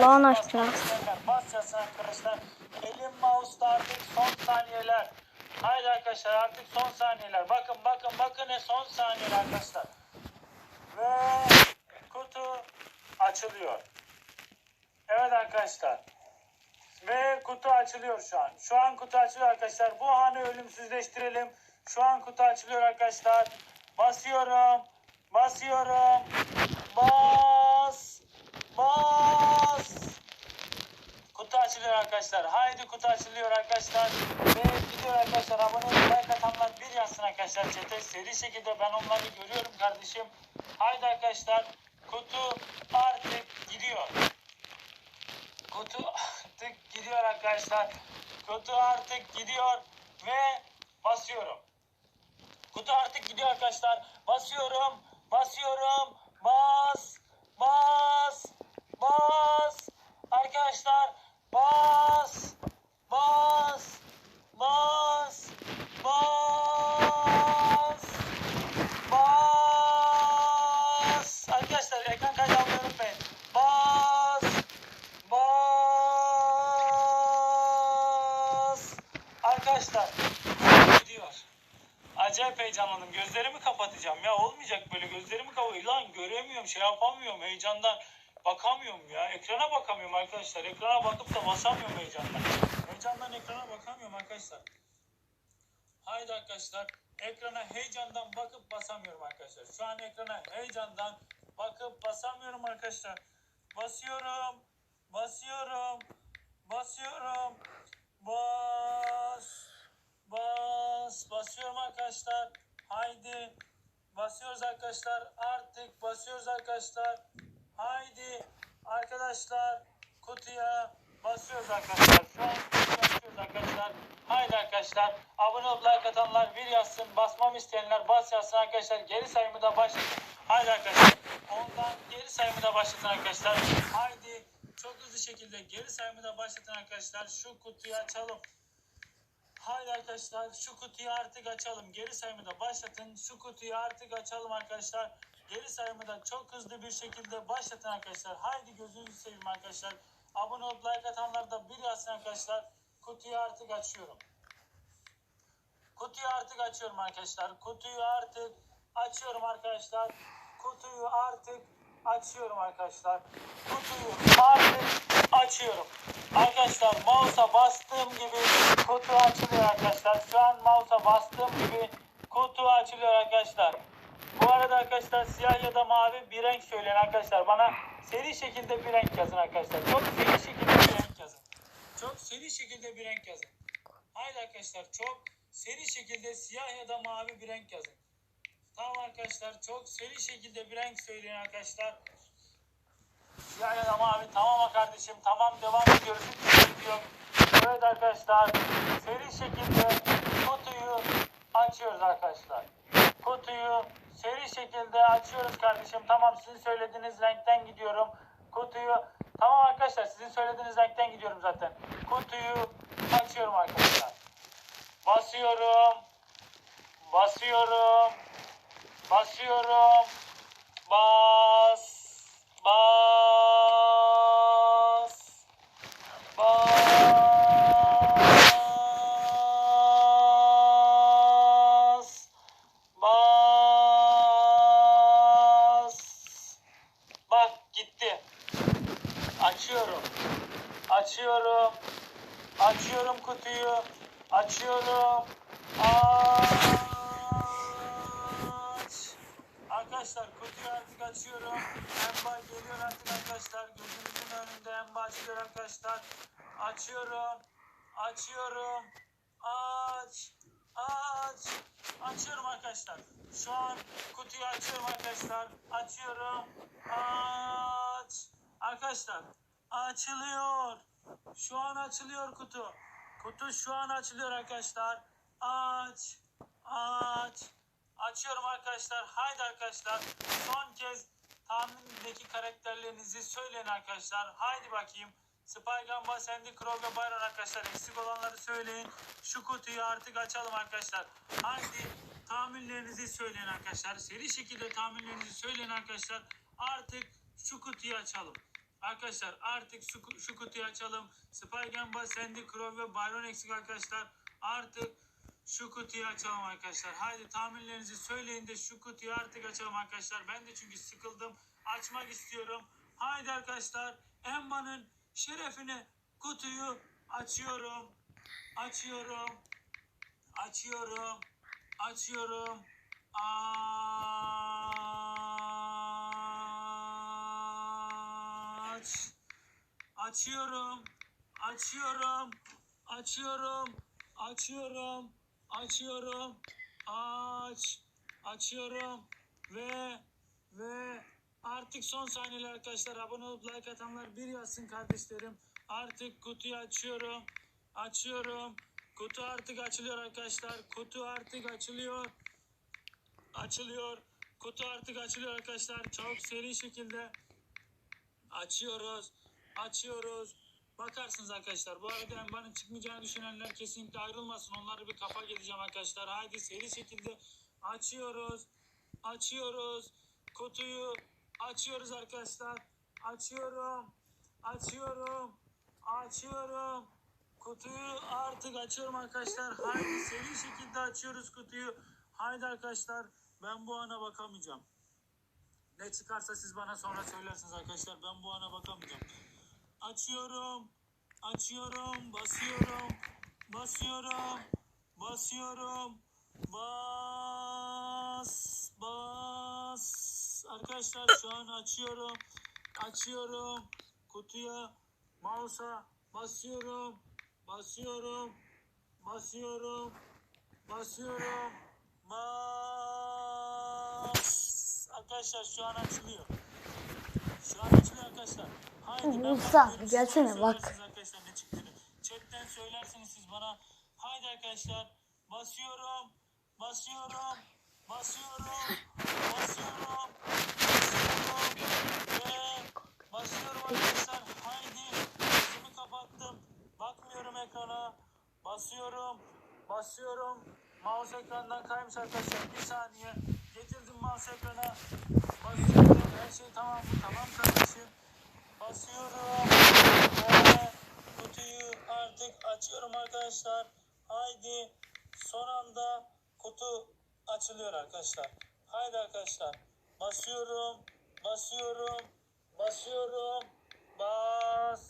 Lan. Bas yazsın arkadaşlar. Elim mouse'da artık son saniyeler. Haydi arkadaşlar artık son saniyeler. Bakın bakın bakın ne son saniyeler arkadaşlar. Ve kutu açılıyor. Evet arkadaşlar. Ve kutu açılıyor şu an. Şu an kutu açılıyor arkadaşlar. Bu anı ölümsüzleştirelim. Şu an kutu açılıyor arkadaşlar. Basıyorum. Basıyorum. Bas. Bas. Açılıyor arkadaşlar. Haydi kutu açılıyor arkadaşlar. Ve gidiyor arkadaşlar. Abone olup like atanlar bir yazsın arkadaşlar. Çete seri şekilde ben onları görüyorum kardeşim. Haydi arkadaşlar. Kutu artık gidiyor. Kutu artık gidiyor arkadaşlar. Kutu artık gidiyor ve basıyorum. Kutu artık gidiyor arkadaşlar. Basıyorum. Basıyorum. Bas. Bas. Bas. Arkadaşlar bas. Bas. Bas. Bas. Bas. Arkadaşlar ekran kaydı almayı unutmayın. Bas. Bas. Arkadaşlar gidiyor. Acayip heyecanlandım. Gözlerimi kapatacağım ya. Olmayacak böyle. Gözlerimi kapatacağım. Lan göremiyorum. Şey yapamıyorum. Heyecandan bakamıyorum ya. Ekrana bakamıyorum arkadaşlar. Ekrana bakıp da basamıyorum heyecandan. Heyecandan ekrana bakamıyorum arkadaşlar. Haydi arkadaşlar. Ekrana heyecandan bakıp basamıyorum arkadaşlar. Şu an ekrana heyecandan bakıp basamıyorum arkadaşlar. Basıyorum. Basıyorum. Basıyorum. Bas. Bas. Basıyorum arkadaşlar. Haydi. Basıyoruz arkadaşlar. Artık basıyoruz arkadaşlar. Haydi. Arkadaşlar kutuya basıyoruz arkadaşlar. Şu an basıyoruz arkadaşlar. Haydi arkadaşlar. Abone olup like atanlar bir yazsın. Basmamı isteyenler bas yazsın arkadaşlar. Geri sayımı da başlatın. Haydi arkadaşlar. Ondan geri sayımı da başlatın arkadaşlar. Haydi. Çok hızlı şekilde geri sayımı da başlatın arkadaşlar. Şu kutuyu açalım. Haydi arkadaşlar şu kutuyu artık açalım. Geri sayımı da başlatın. Şu kutuyu artık açalım arkadaşlar. Geri sayımı da çok hızlı bir şekilde başlatın arkadaşlar. Haydi gözünüzü seveyim arkadaşlar. Abone olup like atanlar da bir yazsın arkadaşlar. Kutuyu artık açıyorum. Kutuyu artık açıyorum arkadaşlar. Kutuyu artık açıyorum arkadaşlar. Kutuyu artık açıyorum arkadaşlar. Kutuyu artık açıyorum. Arkadaşlar mouse'a bastığım gibi kutu açılıyor arkadaşlar. Şu an mouse'a bastığım gibi kutu açılıyor arkadaşlar. Bu arada arkadaşlar siyah ya da mavi bir renk söyleyin arkadaşlar. Bana seri şekilde bir renk yazın arkadaşlar. Çok seri şekilde bir renk yazın. Çok seri şekilde bir renk yazın. Haydi arkadaşlar çok seri şekilde siyah ya da mavi bir renk yazın. Tamam arkadaşlar çok seri şekilde bir renk söyleyin arkadaşlar. Ya da mavi tamam kardeşim tamam devam ediyoruz. Yok. Evet arkadaşlar seri şekilde kutuyu açıyoruz arkadaşlar. Kutuyu seri şekilde açıyoruz kardeşim. Tamam sizin söylediğiniz renkten gidiyorum. Kutuyu tamam arkadaşlar sizin söylediğiniz renkten gidiyorum zaten. Kutuyu açıyorum arkadaşlar. Basıyorum. Basıyorum. Basıyorum. Bas. Bas. Bas. Bas. Bak gitti. Açıyorum. Açıyorum. Açıyorum kutuyu. Açıyorum. Aç. Arkadaşlar kutuyu artık açıyorum. Emba geliyor artık arkadaşlar. Gözünüzün önünde emba açıyor arkadaşlar. Açıyorum. Açıyorum. Aç. Aç. Açıyorum arkadaşlar. Şu an kutuyu açıyorum arkadaşlar. Açıyorum. Aç. Arkadaşlar açılıyor. Şu an açılıyor kutu. Kutu şu an açılıyor arkadaşlar. Aç. Aç. Açıyorum arkadaşlar. Haydi arkadaşlar. Son kez tahmindeki karakterlerinizi söyleyin arkadaşlar. Haydi bakayım. Spygun, Sandy, Crow ve Byron arkadaşlar. Eksik olanları söyleyin. Şu kutuyu artık açalım arkadaşlar. Haydi tahminlerinizi söyleyin arkadaşlar. Seri şekilde tahminlerinizi söyleyin arkadaşlar. Artık şu kutuyu açalım. Arkadaşlar artık şu, şu kutuyu açalım. Spy Gamba, Sandy Crow ve Byron eksik arkadaşlar. Artık şu kutuyu açalım arkadaşlar. Haydi tahminlerinizi söyleyin de şu kutuyu artık açalım arkadaşlar. Ben de çünkü sıkıldım. Açmak istiyorum. Haydi arkadaşlar. Emba'nın şerefine kutuyu açıyorum. Açıyorum. Açıyorum. Açıyorum. Aç. Açıyorum. Açıyorum. Açıyorum. Açıyorum. Açıyorum. Aç. Açıyorum. Ve ve artık son saniyeler arkadaşlar. Abone olup like atanlar bir yazsın kardeşlerim. Artık kutuyu açıyorum. Açıyorum. Kutu artık açılıyor arkadaşlar. Kutu artık açılıyor. Açılıyor. Kutu artık açılıyor arkadaşlar. Çok seri şekilde açıyoruz. Açıyoruz. Bakarsınız arkadaşlar. Bu arada Emba'nın çıkmayacağını düşünenler kesinlikle ayrılmasın. Onlara bir kafa geleceğim arkadaşlar. Haydi seri şekilde açıyoruz. Açıyoruz. Kutuyu açıyoruz arkadaşlar. Açıyorum. Açıyorum. Açıyorum. Kutuyu artık açıyorum arkadaşlar. Haydi seri şekilde açıyoruz kutuyu. Haydi arkadaşlar. Ben bu ana bakamayacağım. Ne çıkarsa siz bana sonra söylersiniz arkadaşlar. Ben bu ana bakamayacağım. Açıyorum. Açıyorum. Basıyorum. Basıyorum. Basıyorum. Bas. Bas. Arkadaşlar şu an açıyorum. Açıyorum. Kutuya, mouse'a basıyorum. Basıyorum. Basıyorum. Basıyorum. Bas. Arkadaşlar şu an açılıyor. Musa, gelsene bak. Chatten söylersiniz siz bana. Haydi arkadaşlar. Basıyorum. Basıyorum. Basıyorum. Basıyorum. Basıyorum. Basıyorum arkadaşlar. Haydi. Gözümü kapattım. Bakmıyorum ekrana. Basıyorum. Basıyorum. Mouse ekrandan kaymış arkadaşlar. Bir saniye. Getirdim mouse ekrana. Basıyorum. Her şey tamam? Tamam kardeşim. Basıyorum. Ve kutuyu artık açıyorum arkadaşlar. Haydi. Son anda kutu açılıyor arkadaşlar. Haydi arkadaşlar. Basıyorum. Basıyorum. Basıyorum. Bas.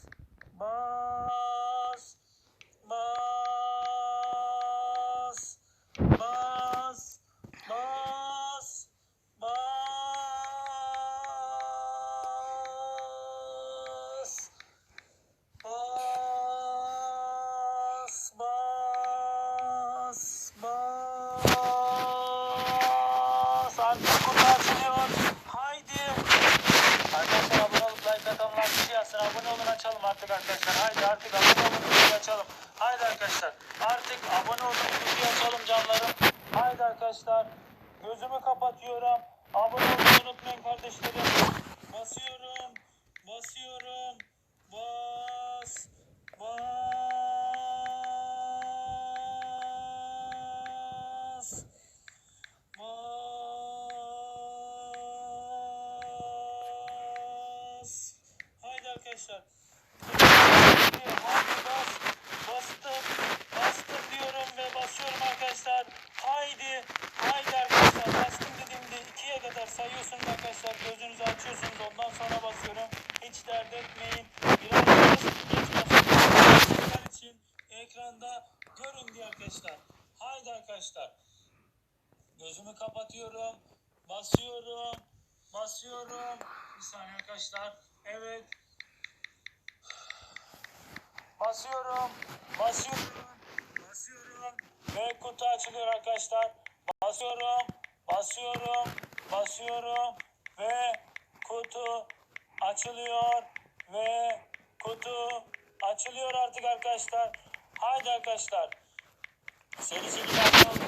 Bas. Bas. Bas. Bas. Bas. Bas, bas, bas. Artık kutu açılıyor. Haydi. Arkadaşlar abone olup like atanlar bir şey yazsın. Abone olun açalım artık arkadaşlar. Haydi artık abone olun kutuyu açalım. Haydi arkadaşlar. Artık abone olun kutuyu açalım canlarım. Haydi arkadaşlar. Gözümü kapatıyorum. Abone olmayı unutmayın kardeşlerim. Basıyorum. Basıyorum. Bas. Bas. Bas. Haydi arkadaşlar. Haydi bas. Bastım. Bastım diyorum ve basıyorum arkadaşlar. Haydi. Haydi arkadaşlar. Bastım dediğimde ikiye kadar sayıyorsunuz arkadaşlar. Gözünüzü açıyorsunuz. Ondan sonra basıyorum. Hiç dert etmeyin. Biraz basıyorum. Sizler için ekranda görün diye arkadaşlar. Haydi arkadaşlar. Gözümü kapatıyorum. Basıyorum. Basıyorum. Bir saniye arkadaşlar. Evet. Basıyorum. Basıyorum. Basıyorum. Ve kutu açılıyor arkadaşlar. Basıyorum. Basıyorum. Basıyorum. Ve kutu açılıyor. Ve kutu açılıyor artık arkadaşlar. Haydi arkadaşlar. Seri şekilde açalım.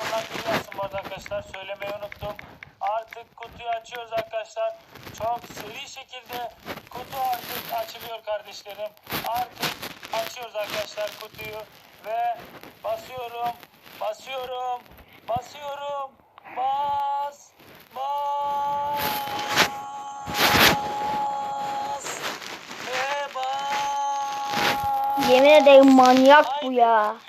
Bunlar yazsın bu arada arkadaşlar. Söylemeyi unuttum. Artık kutuyu açıyoruz arkadaşlar. Çok seri şekilde Kutu artık açılıyor kardeşlerim. Artık açıyoruz arkadaşlar kutuyu ve basıyorum, basıyorum, basıyorum. Bas, bas. ve bas. Yemin ederim manyak bu ya.